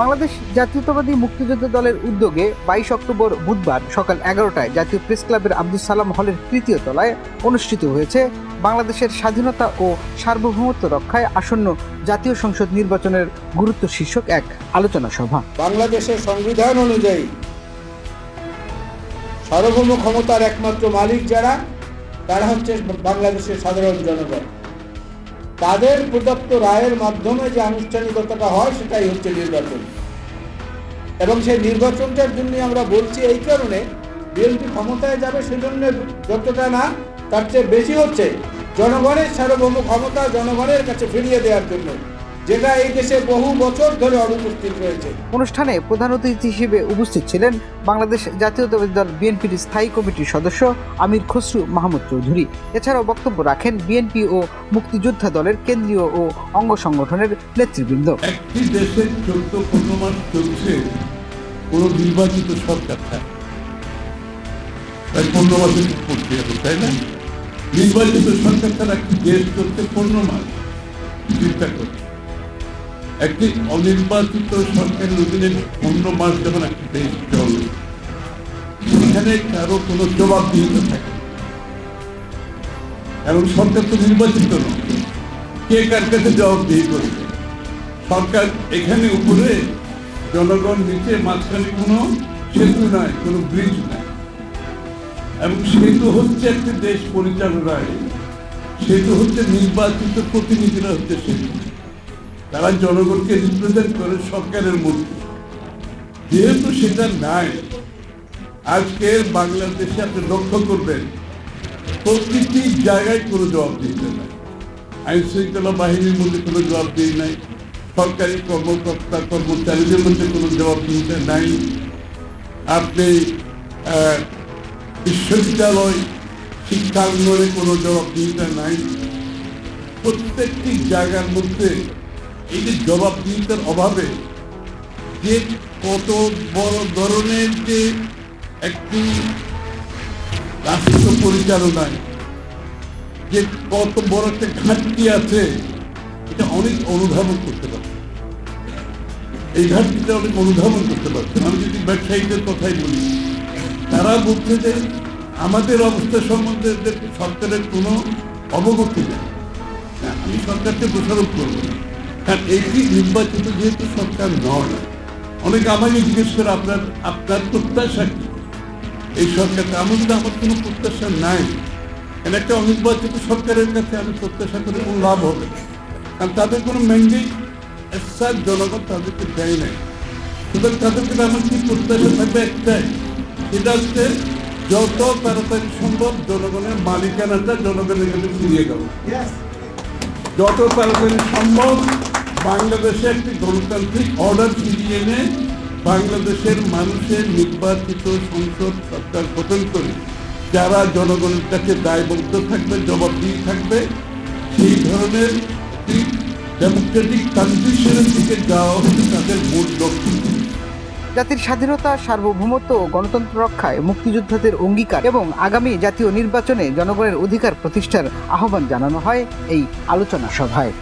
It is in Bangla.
বাংলাদেশ জাতীয়তাবাদী মুক্তিযোদ্ধা দলের উদ্যোগে বাইশ অক্টোবর বুধবার সকাল এগারোটায় জাতীয় প্রেস ক্লাবের আব্দুল সালাম হলের তৃতীয় তলায় অনুষ্ঠিত হয়েছে বাংলাদেশের স্বাধীনতা ও সার্বভৌমত্ব রক্ষায় আসন্ন জাতীয় সংসদ নির্বাচনের গুরুত্ব শীর্ষক এক আলোচনা সভা। বাংলাদেশের সংবিধান অনুযায়ী সার্বভৌম ক্ষমতার একমাত্র মালিক যারা, তারা হচ্ছে বাংলাদেশের সাধারণ জনগণ। তাদের প্রদত্ত রায়ের মাধ্যমে যে আনুষ্ঠানিকতাটা হয়, সেটাই হচ্ছে নির্বাচন। এবং সেই নির্বাচনটার জন্য আমরা বলছি এই কারণে, বিএনপি ক্ষমতায় যাবে সেজন্য যতটা না, তার চেয়ে বেশি হচ্ছে জনগণের সার্বভৌম ক্ষমতা জনগণের কাছে ফিরিয়ে দেওয়ার জন্য। যেটা এই দেশে বহু বছর ধরে অনুপস্থিত রয়েছে। অনুষ্ঠানে প্রধান অতিথি হিসেবে উপস্থিত ছিলেন বাংলাদেশ জাতীয়তাবাদী দল বিএনপির স্থায়ী কমিটির সদস্য আমির খসরু মাহমুদ চৌধুরী। এছাড়াও বক্তব্য রাখেন বিএনপি ও মুক্তিযোদ্ধা দলের কেন্দ্রীয় ও অঙ্গ সংগঠনের নেতৃবৃন্দ। একটি দেশে চোদ্দ পনেরো চলছে কোন নির্বাচিত সরকার থাকে তাই পনেরো মাসের করতে তাই না? নির্বাচিত সরকার তার একটি দেশ চলছে মাস। চিন্তা করছে একটি অনির্বাচিত সরকারের অধীনে পনেরো মাস যখন একটি দেশ চলে, সেখানে কারও কোনো জবাবদিহিতা থাকে এবং সরকার তো নির্বাচিত নয়। কে কার কাছে জবাবদিহি করবে? সরকার এখানে উপরে, জনগণ নিচে, মাঝখানে কোনো সেতু নাই, কোনো ব্রিজ নাই। এবং সেতু হচ্ছে একটি দেশ পরিচালনায়, সেতু হচ্ছে নির্বাচিত প্রতিনিধিরা হচ্ছে সেতু। তারা জনগণকে রিপ্রেজেন্ট করে সরকারের মধ্যে। যেহেতু সেটা নাই, আজকে বাংলাদেশে আপনি লক্ষ্য করবেন, প্রতিটি জায়গায় কোনো জবাব দিতে নাই। আইন শৃঙ্খলা বাহিনীর মধ্যে কোনো জবাব জবাবদিহি নাই, সরকারি কর্মকর্তা, কর্মচারীদের মধ্যে কোনো জবাবদিহিতা নাই। আপনি বিশ্ববিদ্যালয়, শিক্ষাঙ্গনে কোনো জবাবদিহিতা নাই। প্রত্যেকটি জায়গার মধ্যে এই যে জবাবদিহিতার অভাবে যে কত বড় ধরনের যে একটি রাষ্ট্র পরিচালনায় যে কত বড় একটা ঘাটতি আছে, এটা অনেক অনুধাবন করতে পারছে। এই ঘাটতিটা অনেক অনুধাবন করতে পারছে। আমি যদি ব্যবসায়ীদের কথাই বলি, তারা বলছে যে আমাদের অবস্থা সম্বন্ধে সরকারের কোনো অবগতি নেই। আমি সরকারকে দোষারোপ করব না। কারণ এটি নির্বাচিত যেহেতু সরকার নয় অনেক আমাকে জিজ্ঞেস করে আপনার আপনার প্রত্যাশা কি? এই সরকারকে আমার তো আমার কোনো প্রত্যাশা নাই। কারণ একটা অনির্বাচিত সরকারের কাছে আমি প্রত্যাশা করে কোনো লাভ হবে। কারণ তাদের কোনো ম্যান্ডেট এসার জনগণ তাদেরকে দেয় নাই। সুতরাং তাদেরকে আমার কি প্রত্যাশা থাকবে একটাই সেটা হচ্ছে যত তাড়াতাড়ি সম্ভব জনগণের মালিকানাটা জনগণের কাছে ফিরিয়ে দেওয়া যত তাড়াতাড়ি সম্ভব বাংলাদেশে একটি গণতান্ত্রিক অর্ডার ফিরিয়ে এনে বাংলাদেশের মানুষের নির্বাচিত সংসদ সরকার গঠন করে, যারা জনগণের কাছে দায়বদ্ধ থাকবে, জবাবদিহি থাকবে, সেই ধরনের ডেমোক্রেটিক ট্রানজিশনের দিকে যাওয়া হচ্ছে তাদের মূল লক্ষ্য। জাতির স্বাধীনতা, সার্বভৌমত্ব গণতন্ত্র রক্ষায় মুক্তিযোদ্ধাদের অঙ্গীকার এবং আগামী জাতীয় নির্বাচনে জনগণের অধিকার প্রতিষ্ঠার আহ্বান জানানো হয় এই আলোচনা সভায়।